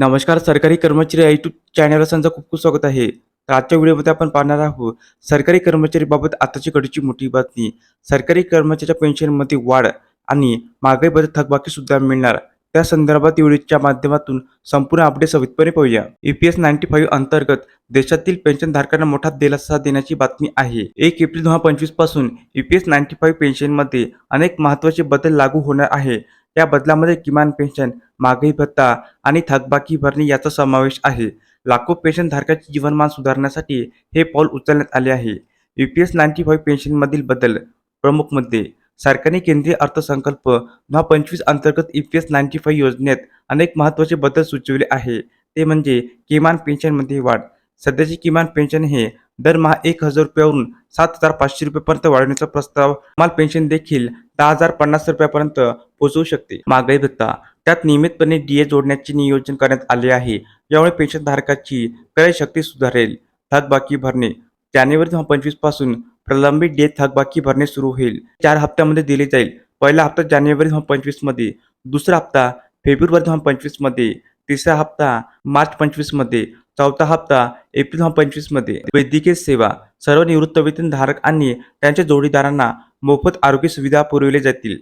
नमस्कार सरकारी कर्मचारी यूट्यूब चॅनलवर त्यांचं खूप खूप स्वागत आहे. तर आजच्या व्हिडिओमध्ये आपण पाहणार आहोत सरकारी कर्मचारीबाबत आताची घडीची मोठी बातमी. सरकारी कर्मचाऱ्याच्या पेन्शनमध्ये वाढ आणि महागाईबद्दल थकबाकी सुद्धा मिळणार. त्या संदर्भात व्हिडिओच्या माध्यमातून संपूर्ण अपडेट सविस्तरपणे पाहूया. ईपीएस नाईन्टी फाईव्ह अंतर्गत देशातील पेन्शनधारकांना मोठा दिलासा देण्याची बातमी आहे. एक एप्रिल दोन हजार पंचवीसपासून ईपीएस नाईन्टी फाईव्ह पेन्शनमध्ये अनेक महत्त्वाचे बदल लागू होणार आहे. या बदलामध्ये किमान पेन्शन मागणी भत्ता आणि थकबाकी भरणे याचा समावेश आहे. लाखो पेन्शनधारकांचे जीवनमान सुधारण्यासाठी हे पाऊल उचलण्यात आले आहे. यू पी नाईन्टी फाईव्ह पेन्शनमधील बदल प्रमुख मुद्दे. सरकारने केंद्रीय अर्थसंकल्प दोन पंचवीस अंतर्गत U P S ninety five योजनेत अनेक महत्त्वाचे बदल सुचविले आहे. ते म्हणजे किमान पेन्शनमध्ये वाढ. सध्याचे किमान पेन्शन हे दरमहा एक हजार रुपयावरून सात हजार पाचशे रुपयापर्यंत वाढवण्याचा प्रस्ताव माल पेन्शन देखील दहा हजार पन्नास रुपयापर्यंत पोहोचवू शकते. महागाई भत्ता त्यात नियमितपणे डीए जोडण्याचे नियोजन करण्यात आले आहे. यामुळे पेन्शनधारकाची धारकाची क्रयशक्ती सुधारेल. थकबाकी भरणे जानेवारी दोन पंचवीसपासून प्रलंबित डीए थकबाकी भरणे सुरू होईल. चार हप्त्यामध्ये दिले जाईल. पहिला हप्ता जानेवारी दोन पंचवीसमध्ये दुसरा हप्ता फेब्रुवारी दोन हजार पंचवीसमध्ये तिसरा हप्ता मार्च पंचवीसमध्ये चौथा हप्ता एप्रिल दोन हजार पंचवीसमध्ये वैद्यकीय सेवा सर्व निवृत्तवेतनधारक आणि त्यांच्या जोडीदारांना मोफत आरोग्य सुविधा पुरविले जातील.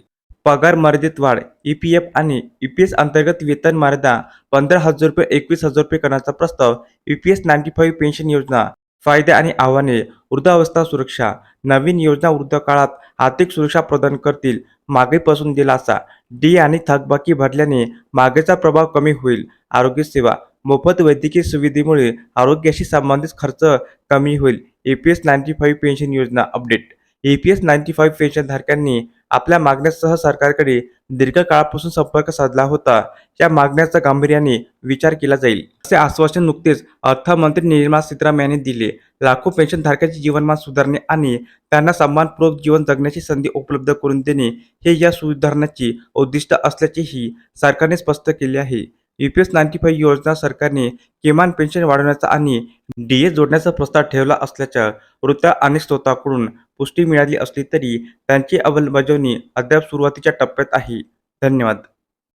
पगार मर्यादित वाढ ई पी एफ आणि यू पी एस अंतर्गत वेतन मर्यादा पंधरा हजार रुपये एकवीस हजार रुपये करण्याचा प्रस्ताव U P S ninety five pension योजना फायदे आणि आव्हाने वृद्धावस्था सुरक्षा नवीन योजना वृद्धकाळात आर्थिक सुरक्षा प्रदान करतील मागेपासून दिलासा डी आणि थकबाकी भरल्याने मागेचा प्रभाव कमी होईल आरोग्य सेवा मोफत वैद्यकीय सुविधेमुळे आरोग्याशी संबंधित खर्च कमी होईल. A P S ninety five pension योजना update A P S ninety five पेन्शनधारकांनी आपल्या मागण्यासह सरकारकडे दीर्घकाळापासून संपर्क साधला होता. या मागण्याचा गांभीर्याने विचार केला जाईल. असे आश्वासन नुकतेच अर्थमंत्री निर्मला सीतारामन यांनी दिले. लाखो पेन्शनधारकांचे जीवनमान सुधारणे आणि त्यांना सन्मानपूर्वक जीवन जगण्याची संधी उपलब्ध करून देणे हे या सुधारणाचे उद्दिष्ट असल्याचेही सरकारने स्पष्ट केले आहे. U P S ninety five योजना सरकारने किमान पेन्शन वाढवण्याचा आणि डी ए जोडण्याचा प्रस्ताव ठेवला असल्याच्या वृत्ता अनेक स्रोतांकडून पुष्टी मिळाली असली तरी त्यांची अंमलबजावणी अद्याप सुरुवातीच्या टप्प्यात आहे. धन्यवाद.